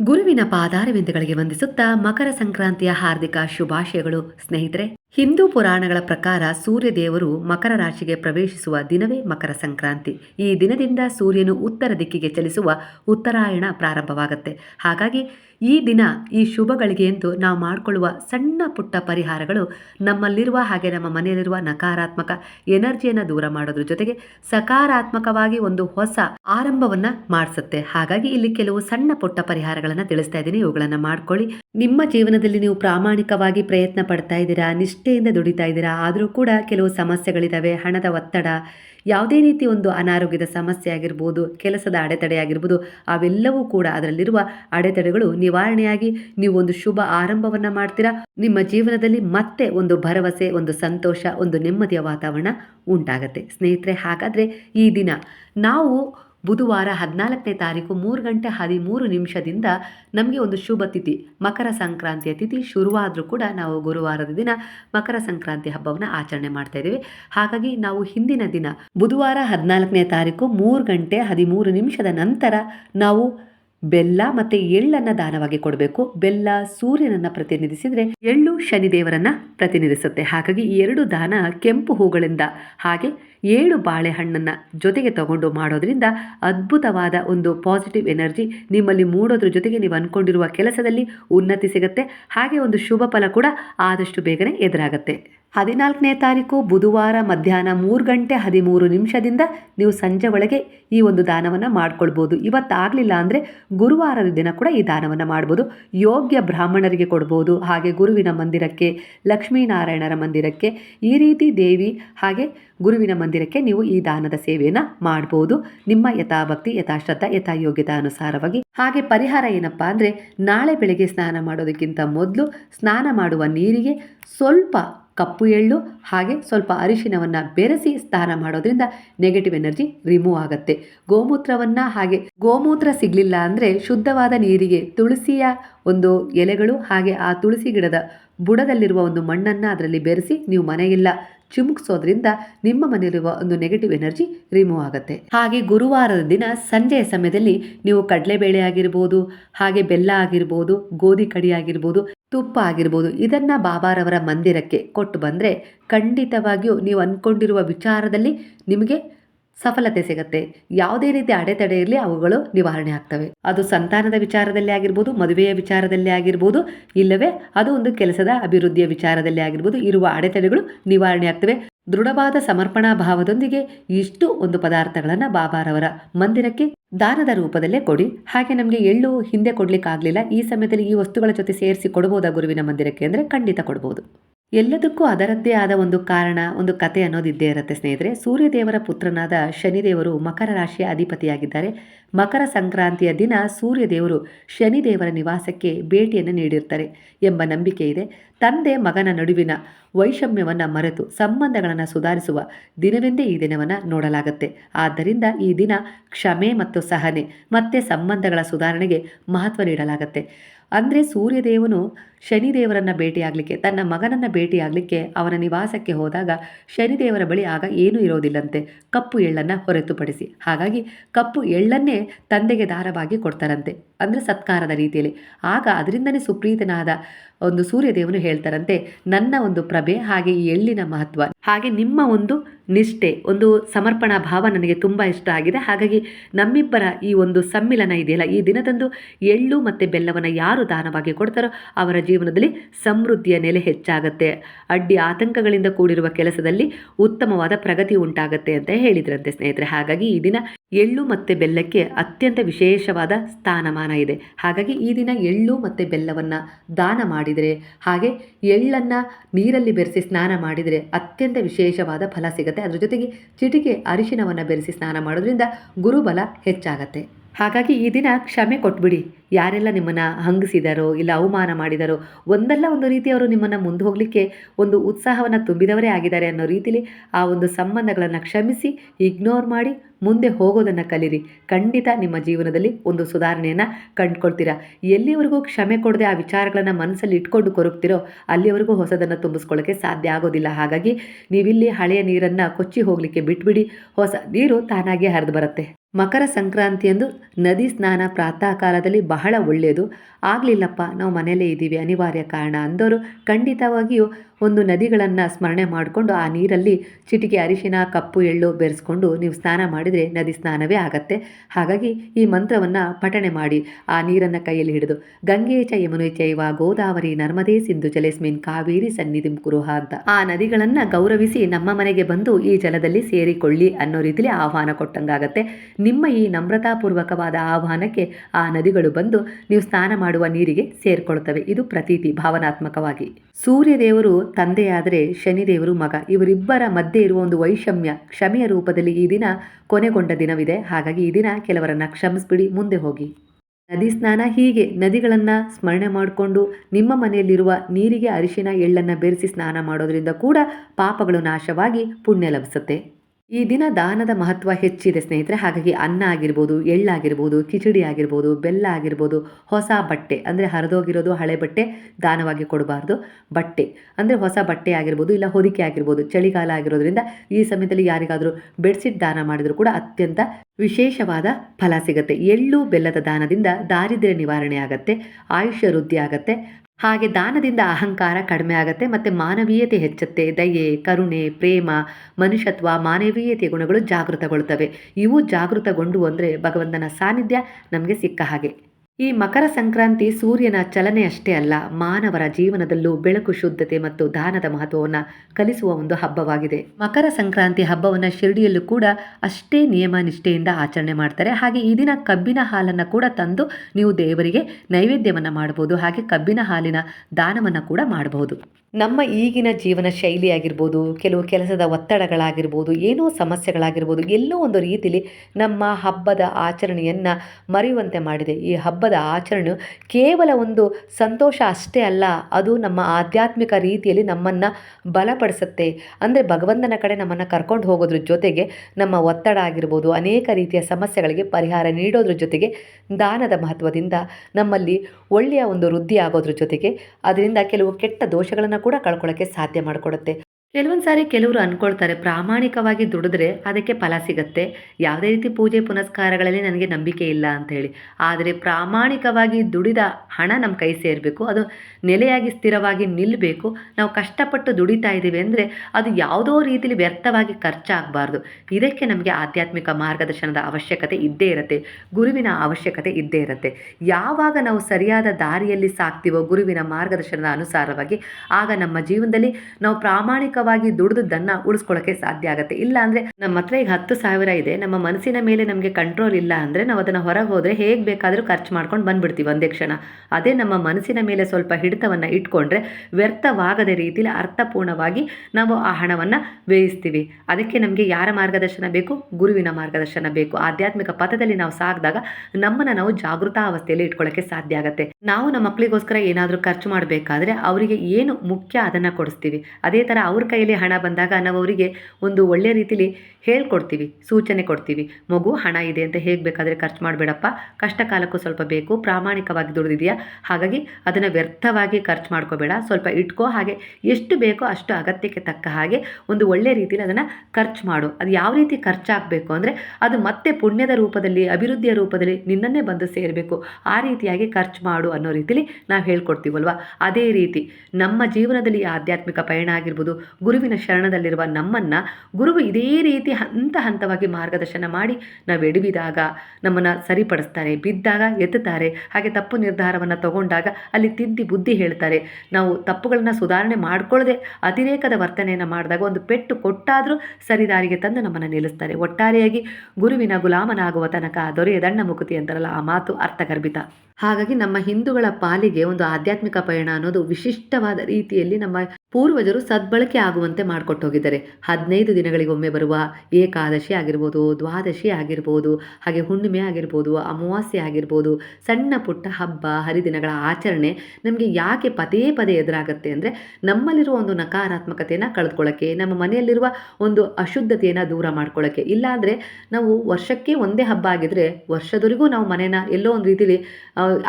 ಗುರುವಿನ ಪಾದಾರವಿಂದಗಳಿಗೆ ವಂದಿಸುತ್ತಾ ಮಕರ ಸಂಕ್ರಾಂತಿಯ ಹಾರ್ದಿಕ ಶುಭಾಶಯಗಳು ಸ್ನೇಹಿತರೆ. ಹಿಂದೂ ಪುರಾಣಗಳ ಪ್ರಕಾರ ಸೂರ್ಯ ದೇವರು ಮಕರ ರಾಶಿಗೆ ಪ್ರವೇಶಿಸುವ ದಿನವೇ ಮಕರ ಸಂಕ್ರಾಂತಿ. ಈ ದಿನದಿಂದ ಸೂರ್ಯನು ಉತ್ತರ ದಿಕ್ಕಿಗೆ ಚಲಿಸುವ ಉತ್ತರಾಯಣ ಪ್ರಾರಂಭವಾಗುತ್ತೆ. ಹಾಗಾಗಿ ಈ ದಿನ ಈ ಶುಭಗಳಿಗೆ ಎಂದು ನಾವು ಮಾಡಿಕೊಳ್ಳುವ ಸಣ್ಣ ಪುಟ್ಟ ಪರಿಹಾರಗಳು ನಮ್ಮಲ್ಲಿರುವ ಹಾಗೆ ನಮ್ಮ ಮನೆಯಲ್ಲಿರುವ ನಕಾರಾತ್ಮಕ ಎನರ್ಜಿಯನ್ನು ದೂರ ಮಾಡೋದ್ರ ಜೊತೆಗೆ ಸಕಾರಾತ್ಮಕವಾಗಿ ಒಂದು ಹೊಸ ಆರಂಭವನ್ನು ಮಾಡಿಸುತ್ತೆ. ಹಾಗಾಗಿ ಇಲ್ಲಿ ಕೆಲವು ಸಣ್ಣ ಪುಟ್ಟ ಪರಿಹಾರಗಳನ್ನು ತಿಳಿಸ್ತಾ ಇದ್ದೀನಿ. ಇವುಗಳನ್ನು ಮಾಡ್ಕೊಳ್ಳಿ. ನಿಮ್ಮ ಜೀವನದಲ್ಲಿ ನೀವು ಪ್ರಾಮಾಣಿಕವಾಗಿ ಪ್ರಯತ್ನ ಪಡ್ತಾ ಇದ್ದೀರಾ, ನಿಷ್ಠೆಯಿಂದ ದುಡಿತಾ ಇದ್ದೀರಾ? ಆದರೂ ಕೂಡ ಕೆಲವು ಸಮಸ್ಯೆಗಳಿದ್ದಾವೆ ಹಣದ ಒತ್ತಡ, ಯಾವುದೇ ರೀತಿ ಒಂದು ಅನಾರೋಗ್ಯದ ಸಮಸ್ಯೆ ಆಗಿರ್ಬೋದು, ಕೆಲಸದ ಅಡೆತಡೆ ಆಗಿರ್ಬೋದು, ಅವೆಲ್ಲವೂ ಕೂಡ ಅದರಲ್ಲಿರುವ ಅಡೆತಡೆಗಳು. ನಿವಾರಣೆಯಾಗಿ ನೀವು ಒಂದು ಶುಭ ಆರಂಭವನ್ನು ಮಾಡ್ತೀರಾ. ನಿಮ್ಮ ಜೀವನದಲ್ಲಿ ಮತ್ತೆ ಒಂದು ಭರವಸೆ, ಒಂದು ಸಂತೋಷ, ಒಂದು ನೆಮ್ಮದಿಯ ವಾತಾವರಣ ಉಂಟಾಗತ್ತೆ. ಸ್ನೇಹಿತರೆ, ಹಾಗಾದರೆ ಈ ದಿನ ನಾವು ಬುಧವಾರ ಹದಿನಾಲ್ಕನೇ ತಾರೀಕು ಮೂರು ಗಂಟೆ ಹದಿಮೂರು ನಿಮಿಷದಿಂದ ನಮಗೆ ಒಂದು ಶುಭ ತಿಥಿ, ಮಕರ ಸಂಕ್ರಾಂತಿಯ ತಿಥಿ ಶುರುವಾದರೂ ಕೂಡ ನಾವು ಗುರುವಾರದ ದಿನ ಮಕರ ಸಂಕ್ರಾಂತಿ ಹಬ್ಬವನ್ನು ಆಚರಣೆ ಮಾಡ್ತಾ ಇದ್ದೀವಿ. ಹಾಗಾಗಿ ನಾವು ಹಿಂದಿನ ದಿನ ಬುಧವಾರ ಹದಿನಾಲ್ಕನೇ ತಾರೀಕು ಮೂರು ಗಂಟೆ ಹದಿಮೂರು ನಿಮಿಷದ ನಂತರ ನಾವು ಬೆಲ್ಲ ಮತ್ತೆ ಎಳ್ಳನ್ನ ದಾನವಾಗಿ ಕೊಡಬೇಕು. ಬೆಲ್ಲ ಸೂರ್ಯನನ್ನ ಪ್ರತಿನಿಧಿಸಿದ್ರೆ ಎಳ್ಳು ಶನಿದೇವರನ್ನ ಪ್ರತಿನಿಧಿಸುತ್ತೆ. ಹಾಗಾಗಿ ಈ ಎರಡು ದಾನ ಕೆಂಪು ಹೂಗಳಿಂದ ಹಾಗೆ ಏಳು ಬಾಳೆಹಣ್ಣನ್ನು ಜೊತೆಗೆ ತಗೊಂಡು ಮಾಡೋದ್ರಿಂದ ಅದ್ಭುತವಾದ ಒಂದು ಪಾಸಿಟಿವ್ ಎನರ್ಜಿ ನಿಮ್ಮಲ್ಲಿ ಮೂಡೋದ್ರ ಜೊತೆಗೆ ನೀವು ಅಂದ್ಕೊಂಡಿರುವ ಕೆಲಸದಲ್ಲಿ ಉನ್ನತಿ ಸಿಗುತ್ತೆ. ಹಾಗೆ ಒಂದು ಶುಭ ಫಲ ಕೂಡ ಆದಷ್ಟು ಬೇಗನೆ ಎದುರಾಗುತ್ತೆ. ಹದಿನಾಲ್ಕನೇ ತಾರೀಕು ಬುಧವಾರ ಮಧ್ಯಾಹ್ನ ಮೂರು ಗಂಟೆ ಹದಿಮೂರು ನಿಮಿಷದಿಂದ ನೀವು ಸಂಜೆ ಒಳಗೆ ಈ ಒಂದು ದಾನವನ್ನು ಮಾಡ್ಕೊಳ್ಬೋದು. ಇವತ್ತಾಗಲಿಲ್ಲ ಅಂದರೆ ಗುರುವಾರದ ದಿನ ಕೂಡ ಈ ದಾನವನ್ನು ಮಾಡ್ಬೋದು. ಯೋಗ್ಯ ಬ್ರಾಹ್ಮಣರಿಗೆ ಕೊಡ್ಬೋದು. ಹಾಗೆ ಗುರುವಿನ ಮಂದಿರಕ್ಕೆ, ಲಕ್ಷ್ಮೀನಾರಾಯಣರ ಮಂದಿರಕ್ಕೆ, ಈ ರೀತಿ ದೇವಿ ಹಾಗೆ ಗುರುವಿನ ಮಂದಿರಕ್ಕೆ ನೀವು ಈ ದಾನದ ಸೇವೆಯನ್ನು ಮಾಡ್ಬೋದು. ನಿಮ್ಮ ಯಥಾಭಕ್ತಿ, ಯಥಾಶ್ರದ್ಧ, ಯಥಾಯೋಗ್ಯತ ಅನುಸಾರವಾಗಿ. ಹಾಗೆ ಪರಿಹಾರ ಏನಪ್ಪ ಅಂದರೆ ನಾಳೆ ಬೆಳಗ್ಗೆ ಸ್ನಾನ ಮಾಡೋದಕ್ಕಿಂತ ಮೊದಲು ಸ್ನಾನ ಮಾಡುವ ನೀರಿಗೆ ಸ್ವಲ್ಪ ಕಪ್ಪು ಎಳ್ಳು ಹಾಗೆ ಸ್ವಲ್ಪ ಅರಿಶಿನವನ್ನು ಬೆರೆಸಿ ಸ್ನಾನ ಮಾಡೋದ್ರಿಂದ ನೆಗೆಟಿವ್ ಎನರ್ಜಿ ರಿಮೂವ್ ಆಗುತ್ತೆ. ಗೋಮೂತ್ರವನ್ನು ಹಾಗೆ, ಗೋಮೂತ್ರ ಸಿಗಲಿಲ್ಲ ಅಂದರೆ ಶುದ್ಧವಾದ ನೀರಿಗೆ ತುಳಸಿಯ ಒಂದು ಎಲೆಗಳು ಹಾಗೆ ಆ ತುಳಸಿ ಗಿಡದ ಬುಡದಲ್ಲಿರುವ ಒಂದು ಮಣ್ಣನ್ನು ಅದರಲ್ಲಿ ಬೆರೆಸಿ ನೀವು ಮನೆಗೆಲ್ಲ ಚಿಮುಕ್ಸೋದ್ರಿಂದ ನಿಮ್ಮ ಮನೆಯಲ್ಲಿರುವ ಒಂದು ನೆಗೆಟಿವ್ ಎನರ್ಜಿ ರಿಮೂವ್ ಆಗುತ್ತೆ. ಹಾಗೆ ಗುರುವಾರದ ದಿನ ಸಂಜೆಯ ಸಮಯದಲ್ಲಿ ನೀವು ಕಡಲೆಬೇಳೆ ಆಗಿರ್ಬೋದು, ಹಾಗೆ ಬೆಲ್ಲ ಆಗಿರ್ಬೋದು, ಗೋಧಿ ಕಡಿ ಆಗಿರ್ಬೋದು ತುಪ್ಪ ಆಗಿರ್ಬೋದು ಇದನ್ನು ಬಾಬಾರವರ ಮಂದಿರಕ್ಕೆ ಕೊಟ್ಟು ಬಂದರೆ ಖಂಡಿತವಾಗಿಯೂ ನೀವು ಅಂದ್ಕೊಂಡಿರುವ ವಿಚಾರದಲ್ಲಿ ನಿಮಗೆ ಸಫಲತೆ ಸಿಗುತ್ತೆ. ಯಾವುದೇ ರೀತಿ ಅಡೆತಡೆ ಇರಲಿ ಅವುಗಳು ನಿವಾರಣೆ ಆಗ್ತವೆ. ಅದು ಸಂತಾನದ ವಿಚಾರದಲ್ಲಿ ಆಗಿರ್ಬೋದು, ಮದುವೆಯ ವಿಚಾರದಲ್ಲಿ ಆಗಿರ್ಬೋದು, ಇಲ್ಲವೇ ಅದು ಒಂದು ಕೆಲಸದ ಅಭಿವೃದ್ಧಿಯ ವಿಚಾರದಲ್ಲಿ ಆಗಿರ್ಬೋದು, ಇರುವ ಅಡೆತಡೆಗಳು ನಿವಾರಣೆ ಆಗ್ತವೆ. ದೃಢವಾದ ಸಮರ್ಪಣಾ ಭಾವದೊಂದಿಗೆ ಇಷ್ಟು ಒಂದು ಪದಾರ್ಥಗಳನ್ನು ಬಾಬಾರವರ ಮಂದಿರಕ್ಕೆ ದಾನದ ರೂಪದಲ್ಲೇ ಕೊಡಿ. ಹಾಗೆ ನಮಗೆ ಎಳ್ಳು ಹಿಂದೆ ಕೊಡಲಿಕ್ಕಾಗಲಿಲ್ಲ. ಈ ಸಮಯದಲ್ಲಿ ಈ ವಸ್ತುಗಳ ಜೊತೆ ಸೇರಿಸಿ ಕೊಡ್ಬೋದಾ ಗುರುವಿನ ಮಂದಿರಕ್ಕೆ ಅಂದರೆ ಖಂಡಿತ ಕೊಡ್ಬೋದು. ಎಲ್ಲದಕ್ಕೂ ಅದರದ್ದೇ ಆದ ಒಂದು ಕಾರಣ, ಒಂದು ಕತೆ ಅನ್ನೋದು ಇದ್ದೇ ಇರುತ್ತೆ ಸ್ನೇಹಿತರೆ. ಸೂರ್ಯದೇವರ ಪುತ್ರನಾದ ಶನಿದೇವರು ಮಕರ ರಾಶಿಯ ಅಧಿಪತಿಯಾಗಿದ್ದಾರೆ. ಮಕರ ಸಂಕ್ರಾಂತಿಯ ದಿನ ಸೂರ್ಯದೇವರು ಶನಿದೇವರ ನಿವಾಸಕ್ಕೆ ಭೇಟಿಯನ್ನು ನೀಡಿರ್ತಾರೆ ಎಂಬ ನಂಬಿಕೆ ಇದೆ. ತಂದೆ ಮಗನ ನಡುವಿನ ವೈಷಮ್ಯವನ್ನು ಮರೆತು ಸಂಬಂಧಗಳನ್ನು ಸುಧಾರಿಸುವ ದಿನವೆಂದೇ ಈ ದಿನವನ್ನು ನೋಡಲಾಗುತ್ತೆ. ಆದ್ದರಿಂದ ಈ ದಿನ ಕ್ಷಮೆ ಮತ್ತು ಸಹನೆ ಮತ್ತೆ ಸಂಬಂಧಗಳ ಸುಧಾರಣೆಗೆ ಮಹತ್ವ ನೀಡಲಾಗುತ್ತೆ. ಅಂದರೆ ಸೂರ್ಯದೇವನು ಶನಿದೇವರನ್ನು ಭೇಟಿಯಾಗಲಿಕ್ಕೆ, ತನ್ನ ಮಗನನ್ನು ಭೇಟಿಯಾಗಲಿಕ್ಕೆ ಅವನ ನಿವಾಸಕ್ಕೆ ಹೋದಾಗ ಶನಿದೇವರ ಬಳಿ ಆಗ ಏನೂ ಇರೋದಿಲ್ಲಂತೆ. ಕಪ್ಪು ಎಳ್ಳನ್ನು ಹೊರತುಪಡಿಸಿ. ಹಾಗಾಗಿ ಕಪ್ಪು ಎಳ್ಳನ್ನೇ ತಂದೆಗೆ ದಾರವಾಗಿ ಕೊಡ್ತಾರಂತೆ, ಅಂದರೆ ಸತ್ಕಾರದ ರೀತಿಯಲ್ಲಿ. ಆಗ ಅದರಿಂದನೇ ಸುಪ್ರೀತನಾದ ಒಂದು ಸೂರ್ಯದೇವನು ಹೇಳ್ತಾರಂತೆ, ನನ್ನ ಒಂದು ಪ್ರಭೆ, ಹಾಗೆ ಈ ಎಳ್ಳಿನ ಮಹತ್ವ. ಹಾಗೆ ನಿಮ್ಮ ಒಂದು ನಿಷ್ಠೆ, ಒಂದು ಸಮರ್ಪಣಾ ಭಾವ ನನಗೆ ತುಂಬ ಇಷ್ಟ ಆಗಿದೆ. ಹಾಗಾಗಿ ನಮ್ಮಿಬ್ಬರ ಈ ಒಂದು ಸಮ್ಮಿಲನ ಇದೆಯಲ್ಲ, ಈ ದಿನದಂದು ಎಳ್ಳು ಮತ್ತು ಬೆಲ್ಲವನ್ನು ಯಾರು ದಾನವಾಗಿ ಕೊಡ್ತಾರೋ ಅವರ ಜೀವನದಲ್ಲಿ ಸಮೃದ್ಧಿಯ ನೆಲೆ ಹೆಚ್ಚಾಗತ್ತೆ. ಅಡ್ಡಿ ಆತಂಕಗಳಿಂದ ಕೂಡಿರುವ ಕೆಲಸದಲ್ಲಿ ಉತ್ತಮವಾದ ಪ್ರಗತಿ ಉಂಟಾಗತ್ತೆ ಅಂತ ಹೇಳಿದ್ರಂತೆ ಸ್ನೇಹಿತರೆ. ಹಾಗಾಗಿ ಈ ದಿನ ಎಳ್ಳು ಮತ್ತು ಬೆಲ್ಲಕ್ಕೆ ಅತ್ಯಂತ ವಿಶೇಷವಾದ ಸ್ಥಾನಮಾನ ಇದೆ. ಹಾಗಾಗಿ ಈ ದಿನ ಎಳ್ಳು ಮತ್ತು ಬೆಲ್ಲವನ್ನು ದಾನ ಮಾಡಿದರೆ, ಹಾಗೆ ಎಳ್ಳನ್ನು ನೀರಲ್ಲಿ ಬೆರೆಸಿ ಸ್ನಾನ ಮಾಡಿದರೆ ಅತ್ಯಂತ ವಿಶೇಷವಾದ ಫಲ ಸಿಗುತ್ತೆ. ಅದರ ಜೊತೆಗೆ ಚಿಟಿಕೆ ಅರಿಶಿನವನ್ನು ಬೆರೆಸಿ ಸ್ನಾನ ಮಾಡೋದ್ರಿಂದ ಗುರುಬಲ ಹೆಚ್ಚಾಗತ್ತೆ. ಹಾಗಾಗಿ ಈ ದಿನ ಕ್ಷಮೆ ಕೊಟ್ಬಿಡಿ. ಯಾರೆಲ್ಲ ನಿಮ್ಮನ್ನು ಹಂಗಿಸಿದಾರೋ ಇಲ್ಲ ಅವಮಾನ ಮಾಡಿದಾರೋ ಒಂದಲ್ಲ ಒಂದು ರೀತಿ ಅವರು ನಿಮ್ಮನ್ನು ಮುಂದೆ ಹೋಗಲಿಕ್ಕೆ ಒಂದು ಉತ್ಸಾಹವನ್ನು ತುಂಬಿದವರೇ ಆಗಿದ್ದಾರೆ ಅನ್ನೋ ರೀತಿಲಿ ಆ ಒಂದು ಸಂಬಂಧಗಳನ್ನು ಕ್ಷಮಿಸಿ ಇಗ್ನೋರ್ ಮಾಡಿ, ಮುಂದೆ ಹೋಗೋದನ್ನು ಕಲಿರಿ. ಖಂಡಿತ ನಿಮ್ಮ ಜೀವನದಲ್ಲಿ ಒಂದು ಸುಧಾರಣೆಯನ್ನು ಕಂಡುಕೊಳ್ತೀರಾ. ಎಲ್ಲಿವರೆಗೂ ಕ್ಷಮೆ ಕೊಡದೆ ಆ ವಿಚಾರಗಳನ್ನು ಮನಸ್ಸಲ್ಲಿ ಇಟ್ಕೊಂಡು ಕೊರಗ್ತಿರೋ ಅಲ್ಲಿವರೆಗೂ ಹೊಸದನ್ನು ತುಂಬಿಸ್ಕೊಳ್ಳೋಕ್ಕೆ ಸಾಧ್ಯ ಆಗೋದಿಲ್ಲ. ಹಾಗಾಗಿ ನೀವಿಲ್ಲಿ ಹಳೆಯ ನೀರನ್ನು ಕೊಚ್ಚಿ ಹೋಗಲಿಕ್ಕೆ ಬಿಟ್ಬಿಡಿ. ಹೊಸ ನೀರು ತಾನಾಗೆ ಹರಿದು ಬರುತ್ತೆ. ಮಕರ ಸಂಕ್ರಾಂತಿಯಂದು ನದಿ ಸ್ನಾನ ಪ್ರಾತಃ ಕಾಲದಲ್ಲಿ ಬಹಳ ಒಳ್ಳೆಯದು. ಆಗಲಿಲ್ಲಪ್ಪ ನಾವು ಮನೆಯಲ್ಲೇ ಇದ್ದೀವಿ ಅನಿವಾರ್ಯ ಕಾರಣ ಅಂದವರು ಖಂಡಿತವಾಗಿಯೂ ಒಂದು ನದಿಗಳನ್ನು ಸ್ಮರಣೆ ಮಾಡಿಕೊಂಡು ಆ ನೀರಲ್ಲಿ ಚಿಟಿಕೆ, ಅರಿಶಿನ, ಕಪ್ಪು, ಎಳ್ಳು ಬೆರೆಸ್ಕೊಂಡು ನೀವು ಸ್ನಾನ ಮಾಡಿದರೆ ನದಿ ಸ್ನಾನವೇ ಆಗತ್ತೆ. ಹಾಗಾಗಿ ಈ ಮಂತ್ರವನ್ನು ಪಠಣೆ ಮಾಡಿ, ಆ ನೀರನ್ನು ಕೈಯಲ್ಲಿ ಹಿಡಿದು, ಗಂಗೆ ಚ ಯಮುನೆ ಚೈವ ಗೋದಾವರಿ ನರ್ಮದೇ ಸಿಂಧು ಜಲೇಸ್ಮಿನ್ ಕಾವೇರಿ ಸನ್ನಿಧಿಂ ಕುರುಹ ಅಂತ. ಆ ನದಿಗಳನ್ನು ಗೌರವಿಸಿ ನಮ್ಮ ಮನೆಗೆ ಬಂದು ಈ ಜಲದಲ್ಲಿ ಸೇರಿಕೊಳ್ಳಿ ಅನ್ನೋ ರೀತಿಯಲ್ಲಿ ಆಹ್ವಾನ ಕೊಟ್ಟಂಗಾಗತ್ತೆ. ನಿಮ್ಮ ಈ ನಮ್ರತಾಪೂರ್ವಕವಾದ ಆಹ್ವಾನಕ್ಕೆ ಆ ನದಿಗಳು ಬಂದು ನೀವು ಸ್ನಾನ ಮಾಡುವ ನೀರಿಗೆ ಸೇರ್ಕೊಳ್ತವೆ. ಇದು ಪ್ರತೀತಿ ಭಾವನಾತ್ಮಕವಾಗಿ. ಸೂರ್ಯದೇವರು ತಂದೆಯಾದರೆ ಶನಿದೇವರು ಮಗ. ಇವರಿಬ್ಬರ ಮಧ್ಯೆ ಇರುವ ಒಂದು ವೈಷಮ್ಯ ಕ್ಷಮೆಯ ರೂಪದಲ್ಲಿ ಈ ದಿನ ಕೊನೆಗೊಂಡ ದಿನವಿದೆ. ಹಾಗಾಗಿ ಈ ದಿನ ಕೆಲವರನ್ನ ಕ್ಷಮಿಸ್ಬಿಡಿ, ಮುಂದೆ ಹೋಗಿ. ನದಿ ಸ್ನಾನ ಹೀಗೆ ನದಿಗಳನ್ನು ಸ್ಮರಣೆ ಮಾಡಿಕೊಂಡು ನಿಮ್ಮ ಮನೆಯಲ್ಲಿರುವ ನೀರಿಗೆ ಅರಿಶಿನ ಎಳ್ಳನ್ನು ಬೆರೆಸಿ ಸ್ನಾನ ಮಾಡೋದರಿಂದ ಕೂಡ ಪಾಪಗಳು ನಾಶವಾಗಿ ಪುಣ್ಯ ಲಭಿಸುತ್ತೆ. ಈ ದಿನ ದಾನದ ಮಹತ್ವ ಹೆಚ್ಚಿದೆ ಸ್ನೇಹಿತರೆ. ಹಾಗಾಗಿ ಅನ್ನ ಆಗಿರ್ಬೋದು, ಎಳ್ಳಾಗಿರ್ಬೋದು, ಕಿಚಡಿ ಆಗಿರ್ಬೋದು, ಬೆಲ್ಲ ಆಗಿರ್ಬೋದು, ಹೊಸ ಬಟ್ಟೆ, ಅಂದರೆ ಹರಿದೋಗಿರೋದು ಹಳೆ ಬಟ್ಟೆ ದಾನವಾಗಿ ಕೊಡಬಾರ್ದು. ಬಟ್ಟೆ, ಅಂದರೆ ಹೊಸ ಬಟ್ಟೆ ಆಗಿರ್ಬೋದು, ಇಲ್ಲ ಹೊದಿಕೆ ಆಗಿರ್ಬೋದು, ಚಳಿಗಾಲ ಆಗಿರೋದ್ರಿಂದ ಈ ಸಮಯದಲ್ಲಿ ಯಾರಿಗಾದರೂ ಬೆಡ್ಸಿಟ್ ದಾನ ಮಾಡಿದರೂ ಕೂಡ ಅತ್ಯಂತ ವಿಶೇಷವಾದ ಫಲ ಸಿಗುತ್ತೆ. ಎಳ್ಳು, ಬೆಲ್ಲದ ದಾನದಿಂದ ದಾರಿದ್ರ್ಯ ನಿವಾರಣೆ ಆಗತ್ತೆ, ಆಯುಷ್ಯ ವೃದ್ಧಿ ಆಗತ್ತೆ. ಹಾಗೆ ದಾನದಿಂದ ಅಹಂಕಾರ ಕಡಿಮೆ ಆಗುತ್ತೆ, ಮತ್ತು ಮಾನವೀಯತೆ ಹೆಚ್ಚುತ್ತೆ. ದಯೆ, ಕರುಣೆ, ಪ್ರೇಮ, ಮನುಷ್ಯತ್ವ, ಮಾನವೀಯತೆ ಗುಣಗಳು ಜಾಗೃತಗೊಳ್ತವೆ. ಇವು ಜಾಗೃತಗೊಂಡು ಅಂದರೆ ಭಗವಂತನ ಸಾನ್ನಿಧ್ಯ ನಮಗೆ ಸಿಕ್ಕ ಹಾಗೆ. ಈ ಮಕರ ಸಂಕ್ರಾಂತಿ ಸೂರ್ಯನ ಚಲನೆ ಅಷ್ಟೇ ಅಲ್ಲ, ಮಾನವರ ಜೀವನದಲ್ಲೂ ಬೆಳಕು ಶುದ್ಧತೆ ಮತ್ತು ದಾನದ ಮಹತ್ವವನ್ನು ಕಲಿಸುವ ಒಂದು ಹಬ್ಬವಾಗಿದೆ. ಮಕರ ಸಂಕ್ರಾಂತಿ ಹಬ್ಬವನ್ನು ಶಿರಡಿಯಲ್ಲೂ ಕೂಡ ಅಷ್ಟೇ ನಿಯಮ ನಿಷ್ಠೆಯಿಂದ ಆಚರಣೆ ಮಾಡ್ತಾರೆ. ಹಾಗೆ ಈ ದಿನ ಕಬ್ಬಿನ ಹಾಲನ್ನು ಕೂಡ ತಂದು ನೀವು ದೇವರಿಗೆ ನೈವೇದ್ಯವನ್ನು ಮಾಡಬಹುದು ಹಾಗೆ ಕಬ್ಬಿನ ಹಾಲಿನ ದಾನವನ್ನು ಕೂಡ ಮಾಡಬಹುದು ನಮ್ಮ ಈಗಿನ ಜೀವನ ಶೈಲಿ ಆಗಿರ್ಬೋದು ಕೆಲವು ಕೆಲಸದ ಒತ್ತಡಗಳಾಗಿರ್ಬೋದು, ಏನೋ ಸಮಸ್ಯೆಗಳಾಗಿರ್ಬೋದು, ಎಲ್ಲೋ ಒಂದು ರೀತಿಯಲ್ಲಿ ನಮ್ಮ ಹಬ್ಬದ ಆಚರಣೆಯನ್ನು ಮರೆಯುವಂತೆ ಮಾಡಿದೆ. ಈ ಹಬ್ಬದ ಆಚರಣೆ ಕೇವಲ ಒಂದು ಸಂತೋಷ ಅಷ್ಟೇ ಅಲ್ಲ, ಅದು ನಮ್ಮ ಆಧ್ಯಾತ್ಮಿಕ ರೀತಿಯಲ್ಲಿ ನಮ್ಮನ್ನು ಬಲಪಡಿಸುತ್ತೆ. ಅಂದರೆ ಭಗವಂತನ ಕಡೆ ನಮ್ಮನ್ನು ಕರ್ಕೊಂಡು ಹೋಗೋದ್ರ ಜೊತೆಗೆ ನಮ್ಮ ಒತ್ತಡ ಆಗಿರ್ಬೋದು, ಅನೇಕ ರೀತಿಯ ಸಮಸ್ಯೆಗಳಿಗೆ ಪರಿಹಾರ ನೀಡೋದ್ರ ಜೊತೆಗೆ ದಾನದ ಮಹತ್ವದಿಂದ ನಮ್ಮಲ್ಲಿ ಒಳ್ಳೆಯ ಒಂದು ವೃದ್ಧಿ ಆಗೋದ್ರ ಜೊತೆಗೆ, ಅದರಿಂದ ಕೆಲವು ಕೆಟ್ಟ ದೋಷಗಳನ್ನು ಕೂಡ ಕಳ್ಕೊಳ್ಳೋಕ್ಕೆ ಸಾಧ್ಯ ಮಾಡಿಕೊಡುತ್ತೆ. ಕೆಲವೊಂದು ಸಾರಿ ಕೆಲವರು ಅಂದ್ಕೊಳ್ತಾರೆ ಪ್ರಾಮಾಣಿಕವಾಗಿ ದುಡಿದ್ರೆ ಅದಕ್ಕೆ ಫಲ ಸಿಗತ್ತೆ. ಯಾವುದೇ ರೀತಿ ಪೂಜೆ ಪುನಸ್ಕಾರಗಳಲ್ಲಿ ನನಗೆ ನಂಬಿಕೆ ಇಲ್ಲ ಅಂತ ಹೇಳಿ ಆದರೆ ಪ್ರಾಮಾಣಿಕವಾಗಿ ದುಡಿದ ಹಣ ನಮ್ಮ ಕೈ ಸೇರಬೇಕು, ಅದು ನೆಲೆಯಾಗಿ ಸ್ಥಿರವಾಗಿ ನಿಲ್ಲಬೇಕು ನಾವು ಕಷ್ಟಪಟ್ಟು ದುಡಿತಾ ಇದ್ದೀವಿ ಅಂದರೆ ಅದು ಯಾವುದೋ ರೀತಿಲಿ ವ್ಯರ್ಥವಾಗಿ ಖರ್ಚಾಗಬಾರ್ದು. ಇದಕ್ಕೆ ನಮಗೆ ಆಧ್ಯಾತ್ಮಿಕ ಮಾರ್ಗದರ್ಶನದ ಅವಶ್ಯಕತೆ ಇದ್ದೇ ಇರುತ್ತೆ, ಗುರುವಿನ ಅವಶ್ಯಕತೆ ಇದ್ದೇ ಇರುತ್ತೆ. ಯಾವಾಗ ನಾವು ಸರಿಯಾದ ದಾರಿಯಲ್ಲಿ ಸಾಕ್ತೀವೋ ಗುರುವಿನ ಮಾರ್ಗದರ್ಶನದ ಅನುಸಾರವಾಗಿ, ಆಗ ನಮ್ಮ ಜೀವನದಲ್ಲಿ ನಾವು ಪ್ರಾಮಾಣಿಕ ಪ್ರಾಮಾಣಿಕವಾಗಿ ದುಡಿದದ್ದನ್ನು ಉಳಿಸ್ಕೊಳಕ್ಕೆ ಸಾಧ್ಯ ಆಗುತ್ತೆ. ಇಲ್ಲ ಅಂದ್ರೆ ನಮ್ಮ ಹತ್ರ ಈಗ ಹತ್ತು ಸಾವಿರ ಇದೆ, ನಮ್ಮ ಮನಸ್ಸಿನ ಮೇಲೆ ನಮಗೆ ಕಂಟ್ರೋಲ್ ಇಲ್ಲ ಅಂದ್ರೆ ನಾವು ಅದನ್ನ ಹೊರಗೆ ಹೋದ್ರೆ ಹೇಗೆ ಬೇಕಾದರೂ ಖರ್ಚು ಮಾಡ್ಕೊಂಡು ಬಂದ್ಬಿಡ್ತೀವಿ ಒಂದೇ ಕ್ಷಣ. ಅದೇ ನಮ್ಮ ಮನಸ್ಸಿನ ಮೇಲೆ ಸ್ವಲ್ಪ ಹಿಡಿತವನ್ನ ಇಟ್ಕೊಂಡ್ರೆ ವ್ಯರ್ಥವಾಗದ ರೀತಿಯಲ್ಲಿ ಅರ್ಥಪೂರ್ಣವಾಗಿ ನಾವು ಆ ಹಣವನ್ನ ವ್ಯಯಿಸ್ತೀವಿ. ಅದಕ್ಕೆ ನಮಗೆ ಯಾರ ಮಾರ್ಗದರ್ಶನ ಬೇಕು? ಗುರುವಿನ ಮಾರ್ಗದರ್ಶನ ಬೇಕು. ಆಧ್ಯಾತ್ಮಿಕ ಪಥದಲ್ಲಿ ನಾವು ಸಾಗಿದಾಗ ನಮ್ಮನ್ನ ನಾವು ಜಾಗೃತ ಅವಸ್ಥೆಯಲ್ಲಿ ಇಟ್ಕೊಳ್ಳೋಕೆ ಸಾಧ್ಯ ಆಗುತ್ತೆ. ನಾವು ನಮ್ಮ ಮಕ್ಕಳಿಗೋಸ್ಕರ ಏನಾದರೂ ಖರ್ಚು ಮಾಡಬೇಕಾದ್ರೆ ಅವರಿಗೆ ಏನು ಮುಖ್ಯ ಅದನ್ನ ಕೊಡಿಸ್ತೀವಿ. ಅದೇ ಥರ ಅವ್ರ ಕೈಯಲ್ಲಿ ಹಣ ಬಂದಾಗ ನಾವು ಅವರಿಗೆ ಒಂದು ಒಳ್ಳೆಯ ರೀತಿಲಿ ಹೇಳ್ಕೊಡ್ತೀವಿ, ಸೂಚನೆ ಕೊಡ್ತೀವಿ. ಮಗು, ಹಣ ಇದೆ ಅಂತ ಹೇಗೆ ಬೇಕಾದರೆ ಖರ್ಚು ಮಾಡಬೇಡಪ್ಪ. ಕಷ್ಟ ಕಾಲಕ್ಕೂ ಸ್ವಲ್ಪ ಬೇಕು, ಪ್ರಾಮಾಣಿಕವಾಗಿ ದುಡಿದಿದೆಯಾ? ಹಾಗಾಗಿ ಅದನ್ನು ವ್ಯರ್ಥವಾಗಿ ಖರ್ಚು ಮಾಡ್ಕೋಬೇಡ. ಸ್ವಲ್ಪ ಇಟ್ಕೋ ಹಾಗೆ, ಎಷ್ಟು ಬೇಕೋ ಅಷ್ಟು ಅಗತ್ಯಕ್ಕೆ ತಕ್ಕ ಹಾಗೆ ಒಂದು ಒಳ್ಳೆಯ ರೀತಿಯಲ್ಲಿ ಅದನ್ನು ಖರ್ಚು ಮಾಡು. ಅದು ಯಾವ ರೀತಿ ಖರ್ಚಾಗಬೇಕು ಅಂದರೆ ಅದು ಮತ್ತೆ ಪುಣ್ಯದ ರೂಪದಲ್ಲಿ, ಅಭಿವೃದ್ಧಿಯ ರೂಪದಲ್ಲಿ ನಿನ್ನನ್ನೇ ಬಂದು ಸೇರಬೇಕು. ಆ ರೀತಿಯಾಗಿ ಖರ್ಚು ಮಾಡು ಅನ್ನೋ ರೀತಿಲಿ ನಾವು ಹೇಳ್ಕೊಡ್ತೀವಲ್ವ? ಅದೇ ರೀತಿ ನಮ್ಮ ಜೀವನದಲ್ಲಿ ಆಧ್ಯಾತ್ಮಿಕ ಪಯಣ ಆಗಿರ್ಬೋದು ಗುರುವಿನ ಶರಣದಲ್ಲಿರುವ ನಮ್ಮನ್ನು ಗುರುವು ಇದೇ ರೀತಿ ಹಂತ ಹಂತವಾಗಿ ಮಾರ್ಗದರ್ಶನ ಮಾಡಿ ನಾವು ಎಡವಿದಾಗ ನಮ್ಮನ್ನು ಸರಿಪಡಿಸ್ತಾರೆ, ಬಿದ್ದಾಗ ಎತ್ತುತ್ತಾರೆ, ಹಾಗೆ ತಪ್ಪು ನಿರ್ಧಾರವನ್ನು ತಗೊಂಡಾಗ ಅಲ್ಲಿ ತಿದ್ದಿ ಬುದ್ಧಿ ಹೇಳ್ತಾರೆ. ನಾವು ತಪ್ಪುಗಳನ್ನು ಸುಧಾರಣೆ ಮಾಡಿಕೊಳ್ಳದೆ ಅತಿರೇಕದ ವರ್ತನೆಯನ್ನು ಮಾಡಿದಾಗ ಒಂದು ಪೆಟ್ಟು ಕೊಟ್ಟಾದರೂ ಸರಿದಾರಿಗೆ ತಂದು ನಮ್ಮನ್ನು ನಿಲ್ಲಿಸ್ತಾರೆ. ಒಟ್ಟಾರೆಯಾಗಿ ಗುರುವಿನ ಗುಲಾಮನಾಗುವ ತನಕ ದೊರೆಯ ದಣ್ಣ ಮುಕುತಿ ಅಂತಾರಲ್ಲ ಆ ಮಾತು ಅರ್ಥಗರ್ಭಿತ. ಹಾಗಾಗಿ ನಮ್ಮ ಹಿಂದೂಗಳ ಪಾಲಿಗೆ ಒಂದು ಆಧ್ಯಾತ್ಮಿಕ ಪಯಣ ಅನ್ನೋದು ವಿಶಿಷ್ಟವಾದ ರೀತಿಯಲ್ಲಿ ನಮ್ಮ ಪೂರ್ವಜರು ಸದ್ಬಳಕೆ ಆಗುವಂತೆ ಮಾಡಿಕೊಟ್ಟು ಹೋಗಿದ್ದಾರೆ ಹದಿನೈದು ದಿನಗಳಿಗೊಮ್ಮೆ ಬರುವ ಏಕಾದಶಿ ಆಗಿರ್ಬೋದು, ದ್ವಾದಶಿ ಆಗಿರ್ಬೋದು, ಹಾಗೆ ಹುಣ್ಣಿಮೆ ಆಗಿರ್ಬೋದು, ಅಮಾವಾಸ್ಯೆ ಆಗಿರ್ಬೋದು, ಸಣ್ಣ ಪುಟ್ಟ ಹಬ್ಬ, ಹರಿದಿನಗಳ ಆಚರಣೆ ನಮಗೆ ಯಾಕೆ ಪದೇ ಪದೇ ಎದುರಾಗುತ್ತೆ ಅಂದರೆ ನಮ್ಮಲ್ಲಿರುವ ಒಂದು ನಕಾರಾತ್ಮಕತೆಯನ್ನು ಕಳೆದುಕೊಳ್ಳೋಕ್ಕೆ ನಮ್ಮ ಮನೆಯಲ್ಲಿರುವ ಒಂದು ಅಶುದ್ಧತೆಯನ್ನು ದೂರ ಮಾಡ್ಕೊಳ್ಳೋಕ್ಕೆ ಇಲ್ಲಾಂದರೆ ನಾವು ವರ್ಷಕ್ಕೆ ಒಂದೇ ಹಬ್ಬ ಆಗಿದ್ರೆ ವರ್ಷದವರೆಗೂ ನಾವು ಮನೇನ ಎಲ್ಲೋ ಒಂದು ರೀತಿಲಿ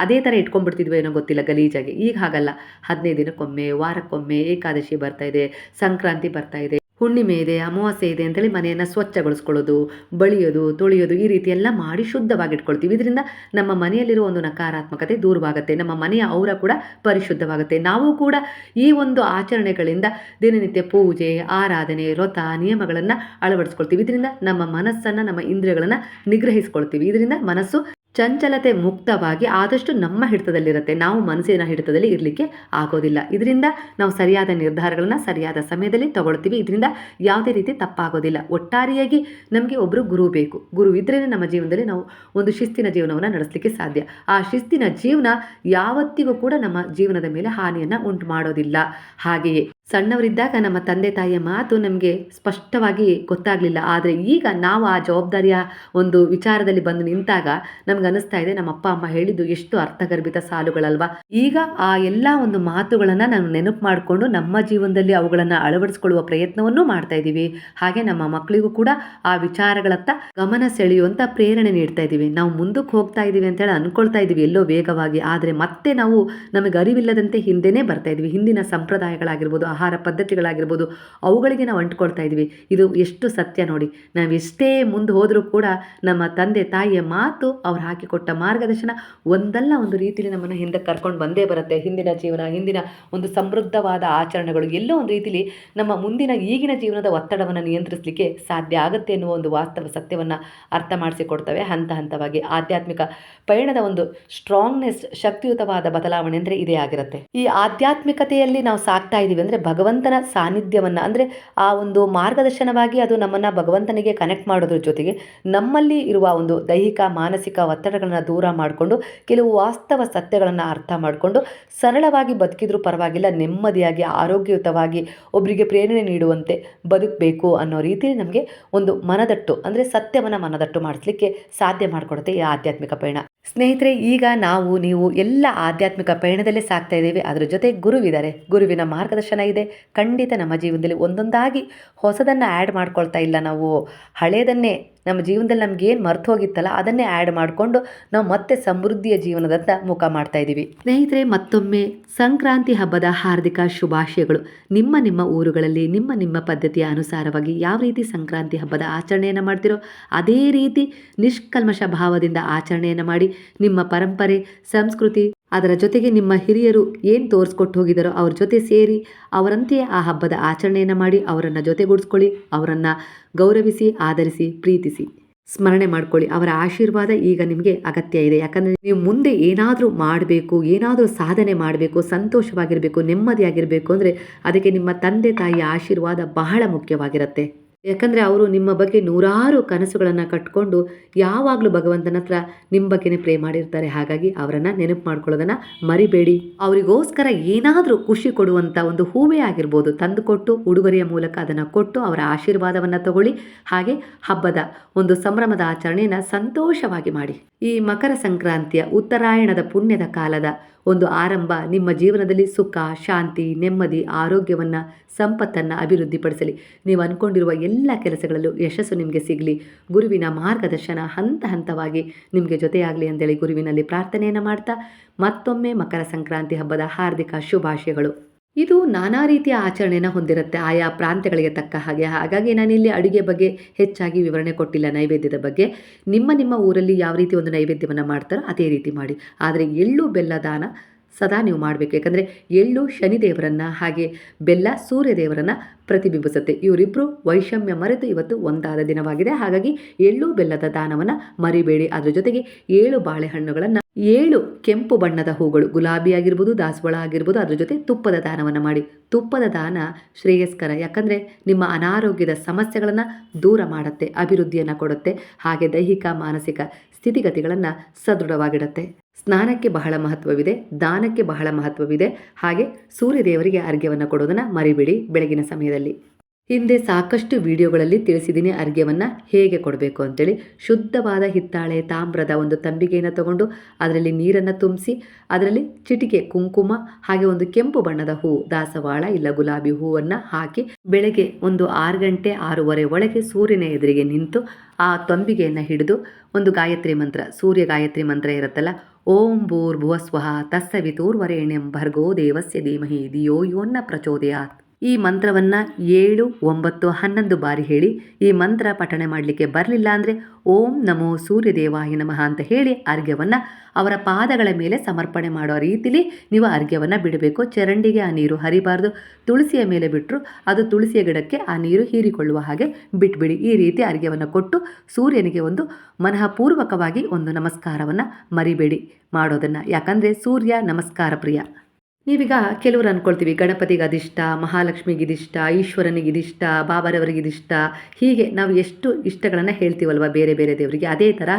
ಅದೇ ಥರ ಇಟ್ಕೊಂಡ್ಬಿಡ್ತಿದ್ವಿ ಏನೋ ಗೊತ್ತಿಲ್ಲ ಗಲೀಜಾಗಿ. ಈಗ ಹಾಗಲ್ಲ. ಹದಿನೈದು ದಿನಕ್ಕೊಮ್ಮೆ, ವಾರಕ್ಕೊಮ್ಮೆ ಏಕಾದಶಿ ಬರ್ತಾ ಇದೆ, ಸಂಕ್ರಾಂತಿ ಬರ್ತಾ ಇದೆ, ಹುಣ್ಣಿಮೆ ಇದೆ, ಅಮಾವಾಸ್ಯೆ ಇದೆ ಅಂತೇಳಿ ಮನೆಯನ್ನು ಸ್ವಚ್ಛಗೊಳಿಸ್ಕೊಳ್ಳೋದು, ಬಳಿಯೋದು, ತೊಳೆಯೋದು ಈ ರೀತಿ ಎಲ್ಲ ಮಾಡಿ ಶುದ್ಧವಾಗಿಟ್ಕೊಳ್ತೀವಿ. ಇದರಿಂದ ನಮ್ಮ ಮನೆಯಲ್ಲಿರುವ ಒಂದು ನಕಾರಾತ್ಮಕತೆ ದೂರವಾಗುತ್ತೆ, ನಮ್ಮ ಮನೆಯ ಔರ ಕೂಡ ಪರಿಶುದ್ಧವಾಗುತ್ತೆ. ನಾವು ಕೂಡ ಈ ಒಂದು ಆಚರಣೆಗಳಿಂದ ದಿನನಿತ್ಯ ಪೂಜೆ, ಆರಾಧನೆ, ವ್ರತ, ನಿಯಮಗಳನ್ನು ಅಳವಡಿಸ್ಕೊಳ್ತೀವಿ. ಇದರಿಂದ ನಮ್ಮ ಮನಸ್ಸನ್ನು, ನಮ್ಮ ಇಂದ್ರಿಯಗಳನ್ನು ನಿಗ್ರಹಿಸ್ಕೊಳ್ತೀವಿ. ಇದರಿಂದ ಮನಸ್ಸು ಚಂಚಲತೆ ಮುಕ್ತವಾಗಿ ಆದಷ್ಟು ನಮ್ಮ ಹಿಡಿತದಲ್ಲಿರುತ್ತೆ. ನಾವು ಮನಸ್ಸಿನ ಹಿಡಿತದಲ್ಲಿ ಇರಲಿಕ್ಕೆ ಆಗೋದಿಲ್ಲ. ಇದರಿಂದ ನಾವು ಸರಿಯಾದ ನಿರ್ಧಾರಗಳನ್ನು ಸರಿಯಾದ ಸಮಯದಲ್ಲಿ ತಗೊಳ್ತೀವಿ. ಇದರಿಂದ ಯಾವುದೇ ರೀತಿ ತಪ್ಪಾಗೋದಿಲ್ಲ. ಒಟ್ಟಾರೆಯಾಗಿ ನಮಗೆ ಒಬ್ಬರು ಗುರು ಬೇಕು. ಗುರು ಇದ್ರೇ ನಮ್ಮ ಜೀವನದಲ್ಲಿ ನಾವು ಒಂದು ಶಿಸ್ತಿನ ಜೀವನವನ್ನು ನಡೆಸಲಿಕ್ಕೆ ಸಾಧ್ಯ. ಆ ಶಿಸ್ತಿನ ಜೀವನ ಯಾವತ್ತಿಗೂ ಕೂಡ ನಮ್ಮ ಜೀವನದ ಮೇಲೆ ಹಾನಿಯನ್ನು ಉಂಟು ಮಾಡೋದಿಲ್ಲ. ಹಾಗೆಯೇ. ಸಣ್ಣವರಿದ್ದಾಗ ನಮ್ಮ ತಂದೆ ತಾಯಿಯ ಮಾತು ನಮಗೆ ಸ್ಪಷ್ಟವಾಗಿ ಗೊತ್ತಾಗಲಿಲ್ಲ. ಆದರೆ ಈಗ ನಾವು ಆ ಜವಾಬ್ದಾರಿಯ ಒಂದು ವಿಚಾರದಲ್ಲಿ ಬಂದು ನಿಂತಾಗ ನಮ್ಗೆ ಅನಿಸ್ತಾ ಇದೆ, ನಮ್ಮ ಅಪ್ಪ, ಅಮ್ಮ ಹೇಳಿದ್ದು ಎಷ್ಟು ಅರ್ಥಗರ್ಭಿತ ಸಾಲುಗಳಲ್ವಾ? ಈಗ ಆ ಎಲ್ಲ ಒಂದು ಮಾತುಗಳನ್ನು ನಾನು ನೆನಪು ಮಾಡಿಕೊಂಡು ನಮ್ಮ ಜೀವನದಲ್ಲಿ ಅವುಗಳನ್ನು ಅಳವಡಿಸ್ಕೊಳ್ಳುವ ಪ್ರಯತ್ನವನ್ನು ಮಾಡ್ತಾ ಇದ್ದೀವಿ. ಹಾಗೆ ನಮ್ಮ ಮಕ್ಕಳಿಗೂ ಕೂಡ ಆ ವಿಚಾರಗಳತ್ತ ಗಮನ ಸೆಳೆಯುವಂಥ ಪ್ರೇರಣೆ ನೀಡ್ತಾ ಇದ್ದೀವಿ. ನಾವು ಮುಂದಕ್ಕೆ ಹೋಗ್ತಾ ಇದ್ದೀವಿ ಅಂತೇಳಿ ಅನ್ಕೊಳ್ತಾ ಇದ್ದೀವಿ ಎಲ್ಲೋ ವೇಗವಾಗಿ. ಆದರೆ ಮತ್ತೆ ನಾವು ನಮಗೆ ಅರಿವಿಲ್ಲದಂತೆ ಹಿಂದೆನೇ ಬರ್ತಾ ಇದ್ವಿ ಹಿಂದಿನ ಸಂಪ್ರದಾಯಗಳಾಗಿರ್ಬೋದು ಆಹಾರ ಪದ್ಧತಿಗಳಾಗಿರ್ಬೋದು, ಅವುಗಳಿಗೆ ನಾವು ಅಂಟ್ಕೊಳ್ತಾ ಇದ್ವಿ. ಇದು ಎಷ್ಟು ಸತ್ಯ ನೋಡಿ. ನಾವು ಎಷ್ಟೇ ಮುಂದೆ ಹೋದರೂ ಕೂಡ ನಮ್ಮ ತಂದೆ, ತಾಯಿಯ ಮಾತು ಅವ್ರು ಹಾಕಿಕೊಟ್ಟ ಮಾರ್ಗದರ್ಶನ ಒಂದಲ್ಲ ಒಂದು ರೀತಿಯಲ್ಲಿ ನಮ್ಮನ್ನು ಹಿಂದೆ ಕರ್ಕೊಂಡು ಬಂದೇ ಬರುತ್ತೆ. ಹಿಂದಿನ ಜೀವನ, ಹಿಂದಿನ ಒಂದು ಸಮೃದ್ಧವಾದ ಆಚರಣೆಗಳು ಎಲ್ಲೋ ಒಂದು ರೀತಿಲಿ ನಮ್ಮ ಮುಂದಿನ ಈಗಿನ ಜೀವನದ ಒತ್ತಡವನ್ನು ನಿಯಂತ್ರಿಸಲಿಕ್ಕೆ ಸಾಧ್ಯ ಆಗುತ್ತೆ ಎನ್ನುವ ಒಂದು ವಾಸ್ತವ ಸತ್ಯವನ್ನು ಅರ್ಥ ಮಾಡಿಸಿಕೊಡ್ತವೆ ಹಂತ ಹಂತವಾಗಿ. ಆಧ್ಯಾತ್ಮಿಕ ಪಯಣದ ಒಂದು ಸ್ಟ್ರಾಂಗ್ನೆಸ್ ಶಕ್ತಿಯುತವಾದ ಬದಲಾವಣೆ ಅಂದರೆ ಇದೇ ಆಗಿರುತ್ತೆ. ಈ ಆಧ್ಯಾತ್ಮಿಕತೆಯಲ್ಲಿ ನಾವು ಸಾಕ್ತಾ ಇದ್ದೀವಿ ಅಂದರೆ ಭಗವಂತನ ಸಾನ್ನಿಧ್ಯವನ್ನು, ಅಂದರೆ ಆ ಒಂದು ಮಾರ್ಗದರ್ಶನವಾಗಿ ಅದು ನಮ್ಮನ್ನು ಭಗವಂತನಿಗೆ ಕನೆಕ್ಟ್ ಮಾಡೋದ್ರ ಜೊತೆಗೆ ನಮ್ಮಲ್ಲಿ ಇರುವ ಒಂದು ದೈಹಿಕ, ಮಾನಸಿಕ ಒತ್ತಡಗಳನ್ನು ದೂರ ಮಾಡಿಕೊಂಡು, ಕೆಲವು ವಾಸ್ತವ ಸತ್ಯಗಳನ್ನು ಅರ್ಥ ಮಾಡಿಕೊಂಡು ಸರಳವಾಗಿ ಬದುಕಿದ್ರೂ ಪರವಾಗಿಲ್ಲ, ನೆಮ್ಮದಿಯಾಗಿ, ಆರೋಗ್ಯಯುತವಾಗಿ ಒಬ್ಬರಿಗೆ ಪ್ರೇರಣೆ ನೀಡುವಂತೆ ಬದುಕಬೇಕು ಅನ್ನೋ ರೀತಿಯಲ್ಲಿ ನಮಗೆ ಒಂದು ಮನದಟ್ಟು, ಅಂದರೆ ಸತ್ಯವನ್ನು ಮನದಟ್ಟು ಮಾಡಿಸ್ಲಿಕ್ಕೆ ಸಾಧ್ಯ ಮಾಡಿಕೊಡುತ್ತೆ ಈ ಆಧ್ಯಾತ್ಮಿಕ ಪಯಣ. ಸ್ನೇಹಿತರೆ, ಈಗ ನಾವು, ನೀವು ಎಲ್ಲ ಆಧ್ಯಾತ್ಮಿಕ ಪಯಣದಲ್ಲೇ ಸಾಕ್ತಾ ಇದ್ದೇವೆ. ಅದರ ಜೊತೆ ಗುರುವಿದ್ದಾರೆ. ಗುರುವಿನ ಮಾರ್ಗದರ್ಶನ ಇದೆ. ಖಂಡಿತ ನಮ್ಮ ಜೀವನದಲ್ಲಿ ಒಂದೊಂದಾಗಿ ಹೊಸದನ್ನು ಆ್ಯಡ್ ಮಾಡ್ಕೊಳ್ತಾ ಇಲ್ಲ ನಾವು. ಹಳೆಯದನ್ನೇ ನಮ್ಮ ಜೀವನದಲ್ಲಿ ನಮ್ಗೆ ಏನು ಮರ್ತು ಹೋಗಿತ್ತಲ್ಲ, ಅದನ್ನೇ ಆ್ಯಡ್ ಮಾಡಿಕೊಂಡು ನಾವು ಮತ್ತೆ ಸಮೃದ್ಧಿಯ ಜೀವನದತ್ತ ಮುಖ ಮಾಡ್ತಾ ಇದ್ದೀವಿ ಸ್ನೇಹಿತರೆ, ಮತ್ತೊಮ್ಮೆ ಸಂಕ್ರಾಂತಿ ಹಬ್ಬದ ಹಾರ್ದಿಕ ಶುಭಾಶಯಗಳು. ನಿಮ್ಮ ನಿಮ್ಮ ಊರುಗಳಲ್ಲಿ ನಿಮ್ಮ ನಿಮ್ಮ ಪದ್ಧತಿಯ ಅನುಸಾರವಾಗಿ ಯಾವ ರೀತಿ ಸಂಕ್ರಾಂತಿ ಹಬ್ಬದ ಆಚರಣೆಯನ್ನು ಮಾಡ್ತಿರೋ, ಅದೇ ರೀತಿ ನಿಷ್ಕಲ್ಮಶ ಭಾವದಿಂದ ಆಚರಣೆಯನ್ನು ಮಾಡಿ ನಿಮ್ಮ ಪರಂಪರೆ, ಸಂಸ್ಕೃತಿ ಅದರ ಜೊತೆಗೆ ನಿಮ್ಮ ಹಿರಿಯರು ಏನು ತೋರಿಸ್ಕೊಟ್ಟು ಹೋಗಿದ್ದಾರೋ ಅವ್ರ ಜೊತೆ ಸೇರಿ ಅವರಂತೆಯೇ ಆ ಹಬ್ಬದ ಆಚರಣೆಯನ್ನು ಮಾಡಿ ಅವರನ್ನು ಜೊತೆಗೂಡಿಸ್ಕೊಳ್ಳಿ, ಅವರನ್ನು ಗೌರವಿಸಿ, ಆಧರಿಸಿ, ಪ್ರೀತಿಸಿ. ಸ್ಮರಣೆ ಮಾಡ್ಕೊಳ್ಳಿ. ಅವರ ಆಶೀರ್ವಾದ ಈಗ ನಿಮಗೆ ಅಗತ್ಯ ಇದೆ. ಯಾಕಂದರೆ ನೀವು ಮುಂದೆ ಏನಾದರೂ ಮಾಡಬೇಕು, ಏನಾದರೂ ಸಾಧನೆ ಮಾಡಬೇಕು, ಸಂತೋಷವಾಗಿರಬೇಕು, ನೆಮ್ಮದಿಯಾಗಿರಬೇಕು ಅಂದರೆ ಅದಕ್ಕೆ ನಿಮ್ಮ ತಂದೆ ತಾಯಿಯ ಆಶೀರ್ವಾದ ಬಹಳ ಮುಖ್ಯವಾಗಿರುತ್ತೆ. ಯಾಕಂದರೆ ಅವರು ನಿಮ್ಮ ಬಗ್ಗೆ ನೂರಾರು ಕನಸುಗಳನ್ನು ಕಟ್ಕೊಂಡು ಯಾವಾಗಲೂ ಭಗವಂತನ ಹತ್ರ ನಿಮ್ಮ ಬಗ್ಗೆನೇ ಪ್ರೇ ಮಾಡಿರ್ತಾರೆ. ಹಾಗಾಗಿ ಅವರನ್ನು ನೆನಪು ಮಾಡ್ಕೊಳ್ಳೋದನ್ನು ಮರಿಬೇಡಿ. ಅವರಿಗೋಸ್ಕರ ಏನಾದರೂ ಖುಷಿ ಕೊಡುವಂಥ ಒಂದು ಹೂವೇ ಆಗಿರ್ಬೋದು ತಂದುಕೊಟ್ಟು ಉಡುಗೊರೆಯ ಮೂಲಕ ಅದನ್ನು ಕೊಟ್ಟು ಅವರ ಆಶೀರ್ವಾದವನ್ನು ತಗೊಳ್ಳಿ. ಹಾಗೆ ಹಬ್ಬದ ಒಂದು ಸಂಭ್ರಮದ ಆಚರಣೆಯನ್ನು ಸಂತೋಷವಾಗಿ ಮಾಡಿ. ಈ ಮಕರ ಸಂಕ್ರಾಂತಿಯ ಉತ್ತರಾಯಣದ ಪುಣ್ಯದ ಕಾಲದ ಒಂದು ಆರಂಭ ನಿಮ್ಮ ಜೀವನದಲ್ಲಿ ಸುಖ, ಶಾಂತಿ, ನೆಮ್ಮದಿ, ಆರೋಗ್ಯವನ್ನು, ಸಂಪತ್ತನ್ನು ಅಭಿವೃದ್ಧಿಪಡಿಸಲಿ. ನೀವು ಅಂದ್ಕೊಂಡಿರುವ ಎಲ್ಲ ಕೆಲಸಗಳಲ್ಲೂ ಯಶಸ್ಸು ನಿಮಗೆ ಸಿಗಲಿ. ಗುರುವಿನ ಮಾರ್ಗದರ್ಶನ ಹಂತ ಹಂತವಾಗಿ ನಿಮಗೆ ಜೊತೆಯಾಗಲಿ ಅಂತೇಳಿ ಗುರುವಿನಲ್ಲಿ ಪ್ರಾರ್ಥನೆಯನ್ನು ಮಾಡ್ತಾ ಮತ್ತೊಮ್ಮೆ ಮಕರ ಸಂಕ್ರಾಂತಿ ಹಬ್ಬದ ಹಾರ್ದಿಕ ಶುಭಾಶಯಗಳು. ಇದು ನಾನಾ ರೀತಿಯ ಆಚರಣೆಯನ್ನ ಹೊಂದಿರುತ್ತೆ. ಆಯಾ ಪ್ರಾಂತ್ಯಗಳಿಗೆ ತಕ್ಕ ಹಾಗೆ. ಹಾಗಾಗಿ ನಾನಿಲ್ಲಿ ಅಡುಗೆ ಬಗ್ಗೆ ಹೆಚ್ಚಾಗಿ ವಿವರಣೆ ಕೊಟ್ಟಿಲ್ಲ ನೈವೇದ್ಯದ ಬಗ್ಗೆ. ನಿಮ್ಮ ನಿಮ್ಮ ಊರಲ್ಲಿ ಯಾವ ರೀತಿ ಒಂದು ನೈವೇದ್ಯವನ್ನು ಮಾಡ್ತಾರೋ ಅದೇ ರೀತಿ ಮಾಡಿ. ಆದರೆ ಎಳ್ಳು, ಬೆಲ್ಲ, ದಾನ ಸದಾ ನೀವು ಮಾಡಬೇಕು. ಯಾಕಂದರೆ ಎಳ್ಳು ಶನಿದೇವರನ್ನು ಹಾಗೆ ಬೆಲ್ಲ ಸೂರ್ಯದೇವರನ್ನು ಪ್ರತಿಬಿಂಬಿಸುತ್ತೆ. ಇವರಿಬ್ಬರು ವೈಷಮ್ಯ ಮರೆತು ಇವತ್ತು ಒಂದಾದ ದಿನವಾಗಿದೆ. ಹಾಗಾಗಿ ಎಳ್ಳು ಬೆಲ್ಲದ ದಾನವನ್ನು ಮರಿಬೇಡಿ. ಅದರ ಜೊತೆಗೆ ಏಳು ಬಾಳೆಹಣ್ಣುಗಳನ್ನು, ಏಳು ಕೆಂಪು ಬಣ್ಣದ ಹೂಗಳು, ಗುಲಾಬಿ ಆಗಿರ್ಬೋದು, ದಾಸವಾಳ ಆಗಿರ್ಬೋದು, ಅದ್ರ ಜೊತೆ ತುಪ್ಪದ ದಾನವನ್ನು ಮಾಡಿ. ತುಪ್ಪದ ದಾನ ಶ್ರೇಯಸ್ಕರ. ಯಾಕಂದರೆ ನಿಮ್ಮ ಅನಾರೋಗ್ಯದ ಸಮಸ್ಯೆಗಳನ್ನು ದೂರ ಮಾಡುತ್ತೆ, ಅಭಿವೃದ್ಧಿಯನ್ನು ಕೊಡುತ್ತೆ, ಹಾಗೆ ದೈಹಿಕ, ಮಾನಸಿಕ ಸ್ಥಿತಿಗತಿಗಳನ್ನು ಸದೃಢವಾಗಿಡುತ್ತೆ. ಸ್ನಾನಕ್ಕೆ ಬಹಳ ಮಹತ್ವವಿದೆ, ದಾನಕ್ಕೆ ಬಹಳ ಮಹತ್ವವಿದೆ. ಹಾಗೆ ಸೂರ್ಯದೇವರಿಗೆ ಅರ್ಘ್ಯವನ್ನು ಕೊಡೋದನ್ನು ಮರಿಬೇಡಿ. ಬೆಳಗಿನ ಸಮಯದಲ್ಲಿ. ಹಿಂದೆ ಸಾಕಷ್ಟು ವಿಡಿಯೋಗಳಲ್ಲಿ ತಿಳಿಸಿದ್ದೀನಿ ಅರ್ಘ್ಯವನ್ನು ಹೇಗೆ ಕೊಡಬೇಕು ಅಂತೇಳಿ. ಶುದ್ಧವಾದ ಹಿತ್ತಾಳೆ ತಾಮ್ರದ ಒಂದು ತಂಬಿಗೆಯನ್ನು ತಗೊಂಡು ಅದರಲ್ಲಿ ನೀರನ್ನು ತುಂಬಿಸಿ, ಅದರಲ್ಲಿ ಚಿಟಿಕೆ ಕುಂಕುಮ, ಹಾಗೆ ಒಂದು ಕೆಂಪು ಬಣ್ಣದ ಹೂ, ದಾಸವಾಳ ಇಲ್ಲ ಗುಲಾಬಿ ಹೂವನ್ನು ಹಾಕಿ ಬೆಳಗ್ಗೆ ಒಂದು ಆರು ಗಂಟೆ ಆರೂವರೆ ಒಳಗೆ ಸೂರ್ಯನ ಎದುರಿಗೆ ನಿಂತು ಆ ತಂಬಿಗೆಯನ್ನು ಹಿಡಿದು ಒಂದು ಗಾಯತ್ರಿ ಮಂತ್ರ, ಸೂರ್ಯ ಗಾಯತ್ರಿ ಮಂತ್ರ ಇರುತ್ತಲ್ಲ, ಓಂ ಭೂರ್ಭುವ ಸ್ವಹ ತಸ್ಸವಿತೂರ್ವರೇಣ್ಯಂ ಭರ್ಗೋ ದೇವಸ್ಯ ಧೀಮಹಿ, ಧಿಯೋ ಯೋನ್ನ ಪ್ರಚೋದಯಾತ್. ಈ ಮಂತ್ರವನ್ನು ಏಳು, ಒಂಬತ್ತು, ಹನ್ನೊಂದು ಬಾರಿ ಹೇಳಿ. ಈ ಮಂತ್ರ ಪಠಣೆ ಮಾಡಲಿಕ್ಕೆ ಬರಲಿಲ್ಲ ಅಂದರೆ ಓಂ ನಮೋ ಸೂರ್ಯದೇವಾಯ ನಮಃ ಅಂತ ಹೇಳಿ ಅರ್ಘ್ಯವನ್ನು ಅವರ ಪಾದಗಳ ಮೇಲೆ ಸಮರ್ಪಣೆ ಮಾಡೋ ರೀತಿಲಿ ನೀವು ಅರ್ಘ್ಯವನ್ನು ಬಿಡಬೇಕು. ಚರಂಡಿಗೆ ಆ ನೀರು ಹರಿಬಾರ್ದು. ತುಳಸಿಯ ಮೇಲೆ ಬಿಟ್ಟರು ಅದು ತುಳಸಿಯ ಗಿಡಕ್ಕೆ ಆ ನೀರು ಹೀರಿಕೊಳ್ಳುವ ಹಾಗೆ ಬಿಟ್ಬಿಡಿ. ಈ ರೀತಿ ಅರ್ಘ್ಯವನ್ನು ಕೊಟ್ಟು ಸೂರ್ಯನಿಗೆ ಒಂದು ಮನಃಪೂರ್ವಕವಾಗಿ ಒಂದು ನಮಸ್ಕಾರವನ್ನು ಮರಿಬೇಡಿ ಮಾಡೋದನ್ನು. ಯಾಕಂದರೆ ಸೂರ್ಯ ನಮಸ್ಕಾರ ಪ್ರಿಯ. ನೀವೀಗ ಕೆಲವರು ಅಂದ್ಕೊಳ್ತೀವಿ ಗಣಪತಿಗೆ ಅದಿಷ್ಟ, ಮಹಾಲಕ್ಷ್ಮಿಗೆ ಇದಿಷ್ಟ, ಈಶ್ವರನಿಗೆ ಇದಿಷ್ಟ, ಬಾಬಾರವರಿಗೆ ಇದಿಷ್ಟ, ಹೀಗೆ ನಾವು ಎಷ್ಟು ಇಷ್ಟಗಳನ್ನು ಹೇಳ್ತೀವಲ್ವ ಬೇರೆ ಬೇರೆ ದೇವರಿಗೆ, ಅದೇ ಥರ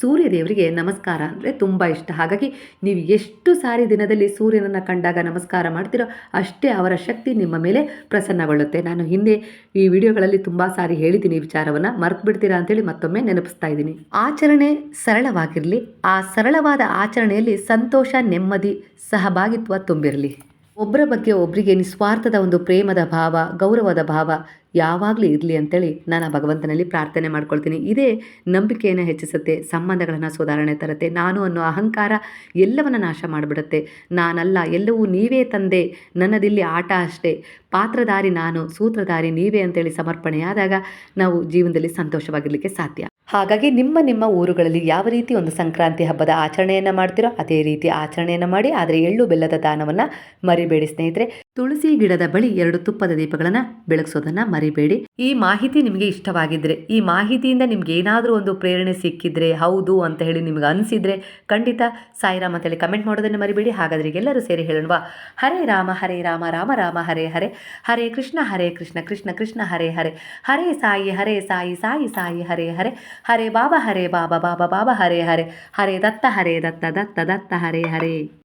ಸೂರ್ಯ ದೇವರಿಗೆ ನಮಸ್ಕಾರ ಅಂದರೆ ತುಂಬ ಇಷ್ಟ. ಹಾಗಾಗಿ ನೀವು ಎಷ್ಟು ಸಾರಿ ದಿನದಲ್ಲಿ ಸೂರ್ಯನನ್ನು ಕಂಡಾಗ ನಮಸ್ಕಾರ ಮಾಡ್ತೀರೋ ಅಷ್ಟೇ ಅವರ ಶಕ್ತಿ ನಿಮ್ಮ ಮೇಲೆ ಪ್ರಸನ್ನಗೊಳ್ಳುತ್ತೆ. ನಾನು ಹಿಂದೆ ಈ ವಿಡಿಯೋಗಳಲ್ಲಿ ತುಂಬ ಸಾರಿ ಹೇಳಿದ್ದೀನಿ ಈ ವಿಚಾರವನ್ನು ಮರ್ತು ಬಿಡ್ತೀರಾ ಅಂತೇಳಿ ಮತ್ತೊಮ್ಮೆ ನೆನಪಿಸ್ತಾ ಇದ್ದೀನಿ. ಆಚರಣೆ ಸರಳವಾಗಿರಲಿ, ಆ ಸರಳವಾದ ಆಚರಣೆಯಲ್ಲಿ ಸಂತೋಷ, ನೆಮ್ಮದಿ, ಸಹಭಾಗಿತ್ವ ತುಂಬಿರಲಿ ಒಬ್ಬರ ಬಗ್ಗೆ ಒಬ್ಬರಿಗೆ ನಿಸ್ವಾರ್ಥದ ಒಂದು ಪ್ರೇಮದ ಭಾವ ಗೌರವದ ಭಾವ ಯಾವಾಗಲೂ ಇರಲಿ ಅಂತೇಳಿ ನಾನು ಭಗವಂತನಲ್ಲಿ ಪ್ರಾರ್ಥನೆ ಮಾಡ್ಕೊಳ್ತೀನಿ. ಇದೇ ನಂಬಿಕೆಯನ್ನು ಹೆಚ್ಚಿಸುತ್ತೆ, ಸಂಬಂಧಗಳನ್ನು ಸುಧಾರಣೆ ತರುತ್ತೆ, ನಾನು ಅನ್ನೋ ಅಹಂಕಾರ ಎಲ್ಲವನ್ನು ನಾಶ ಮಾಡಿಬಿಡುತ್ತೆ. ನಾನಲ್ಲ, ಎಲ್ಲವೂ ನೀವೇ ತಂದೆ, ನನ್ನದಿಲ್ಲಿ ಆಟ ಅಷ್ಟೇ. ಪಾತ್ರಧಾರಿ ನಾನು, ಸೂತ್ರಧಾರಿ ನೀವೇ ಅಂತೇಳಿ ಸಮರ್ಪಣೆಯಾದಾಗ ನಾವು ಜೀವನದಲ್ಲಿ ಸಂತೋಷವಾಗಿರಲಿಕ್ಕೆ ಸಾಧ್ಯ. ಹಾಗಾಗಿ ನಿಮ್ಮ ನಿಮ್ಮ ಊರುಗಳಲ್ಲಿ ಯಾವ ರೀತಿ ಒಂದು ಸಂಕ್ರಾಂತಿ ಹಬ್ಬದ ಆಚರಣೆಯನ್ನು ಮಾಡ್ತೀರೋ ಅದೇ ರೀತಿ ಆಚರಣೆಯನ್ನು ಮಾಡಿ, ಆದರೆ ಎಳ್ಳು ಬೆಲ್ಲದ ದಾನವನ್ನು ಮರಿಬೇಡಿ ಸ್ನೇಹಿತರೆ. ತುಳಸಿ ಗಿಡದ ಬಳಿ ಎರಡು ತುಪ್ಪದ ದೀಪಗಳನ್ನು ಬೆಳಗಿಸೋದನ್ನ ಮರಿಬೇಡಿ. ಈ ಮಾಹಿತಿ ನಿಮಗೆ ಇಷ್ಟವಾಗಿದ್ದರೆ ಈ ಮಾಹಿತಿಯಿಂದ ನಿಮ್ಗೆ ಏನಾದರೂ ಒಂದು ಪ್ರೇರಣೆ ಸಿಕ್ಕಿದ್ರೆ ಹೌದು ಅಂತ ಹೇಳಿ ನಿಮ್ಗೆ ಅನಿಸಿದ್ರೆ ಖಂಡಿತ ಸಾಯಿರಾಮ್ ಅಂತೇಳಿ ಕಮೆಂಟ್ ಮಾಡೋದನ್ನು ಮರಿಬೇಡಿ. ಹಾಗಾದ್ರೆ ಎಲ್ಲರೂ ಸೇರಿ ಹೇಳೋಣವಾ? ಹರೇ ರಾಮ ಹರೇ ರಾಮ ರಾಮ ರಾಮ, ಹರೇ ಹರೇ. ಹರೇ ಕೃಷ್ಣ ಹರೇ ಕೃಷ್ಣ ಕೃಷ್ಣ ಕೃಷ್ಣ, ಹರೇ ಹರೇ. ಹರೇ ಸಾಯಿ ಹರೇ ಸಾಯಿ ಸಾಯಿ ಸಾಯಿ, ಹರೇ ಹರೇ. ಹರೇ ಬಾಬಾ ಹರೇ ಬಾಬಾ ಬಾಬಾ ಬಾಬಾ, ಹರೇ ಹರೇ. ಹರೇ ದತ್ತ ಹರೇ ದತ್ತ ದತ್ತ ದತ್ತ, ಹರೇ ಹರೇ.